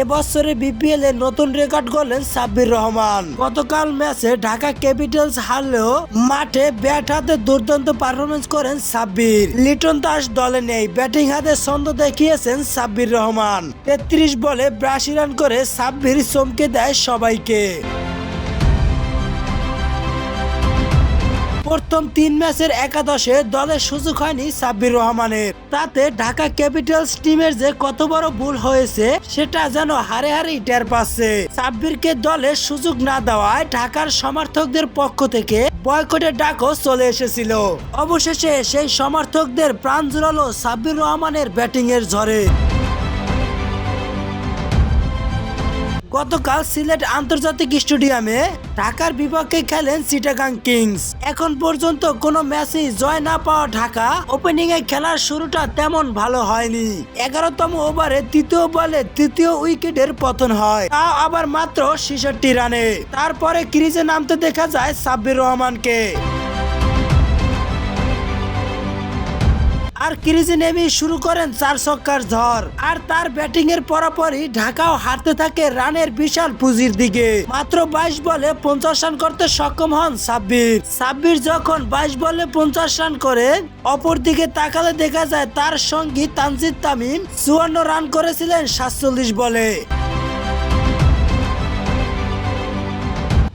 এবছরে বিপিএল এ নতুন রেকর্ড করলেন সাব্বির রহমান। গতকাল ম্যাচে ঢাকা ক্যাপিটালস হারলেও মাঠে ব্যাট হাতে দুর্দান্ত পারফরমেন্স করেন সাব্বির। লিটন দাস দলে নেই, ব্যাটিং হাতে ছন্দ দেখিয়েছেন সাব্বির রহমান। তেত্রিশ বলে বিরাশি রান করে সাব্বির চমকে দেয় সবাইকে। প্রথম তিন ম্যাচের একাদশে দলের সুযোগ হয়নি সাব্বির রহমানের। তাতে ঢাকা ক্যাপিটালস টিমের যে কত বড় ভুল হয়েছে, সেটা যেন হারে হারেই টের পাচ্ছে। সাব্বিরকে দলের সুযোগ না দেওয়ায় ঢাকার সমর্থকদের পক্ষ থেকে বয়কটের ডাকও চলে এসেছিল। অবশেষে সেই সমর্থকদের প্রাণ জুড়ালো সাব্বির রহমানের ব্যাটিং এর ঝড়ে। গতকাল সিলেট আন্তর্জাতিক স্টেডিয়ামে ঢাকার বিপক্ষে খেলেন চিটাগাং কিংস। এখন পর্যন্ত কোনো ম্যাচেই জয় না পাওয়া ঢাকা ওপেনিং এ খেলার শুরুটা তেমন ভালো হয়নি। এগারোতম ওভারে তৃতীয় বলে তৃতীয় উইকেটের পতন হয়। তা আবার মাত্র ছেষট্টি রানে। তারপরে ক্রিজে নামতে দেখা যায় সাব্বির রহমানকে। আর ক্রিজে নেমে শুরু করেন চার ছক্কার ঝড়। আর তার ব্যাটিং এর পরপরই ঢাকাও হারতে থাকে রানের বিশাল পুঁজির দিকে। মাত্র বাইশ বলে পঞ্চাশ রান করতে সক্ষম হন সাব্বির। সাব্বির যখন বাইশ বলে পঞ্চাশ রান করে অপর দিকে তাকালে দেখা যায় তার সঙ্গী তানজিদ তামিম চুয়ান্ন রান করেছিলেন সাতচল্লিশ বলে।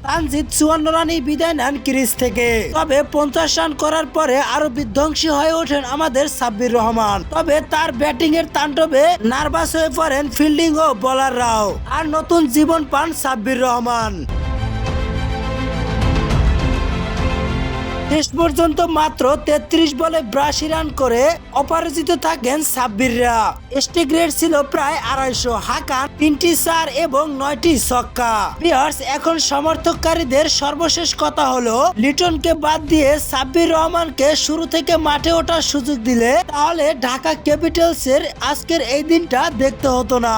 তানজিদ চুয়ান্ন রানি বিদায় নেন ক্রিজ থেকে। তবে পঞ্চাশ রান করার পরে আরও বিধ্বংসী হয়ে ওঠেন আমাদের সাব্বির রহমান। তবে তার ব্যাটিং এর তাণ্ডবে নার্ভাস হয়ে পড়েন ফিল্ডিং ও বোলাররাও। আর নতুন জীবন পান সাব্বির রহমান। শেষ পর্যন্ত মাত্র তেত্রিশ বলে বিরাশি রান করে অপরাজিত থাকেন সাব্বিররা। স্টিক রেট ছিল প্রায় আড়াইশো। হাকান, তিনটি চার এবং নয়টি ছক্কা। বিয়ার্স এখন সমর্থককারীদের সর্বশেষ কথা হলো, লিটনকে বাদ দিয়ে সাব্বির রহমানকে শুরু থেকে মাঠে ওঠার সুযোগ দিলে তাহলে ঢাকা ক্যাপিটালসের আজকের এই দিনটা দেখতে হতো না।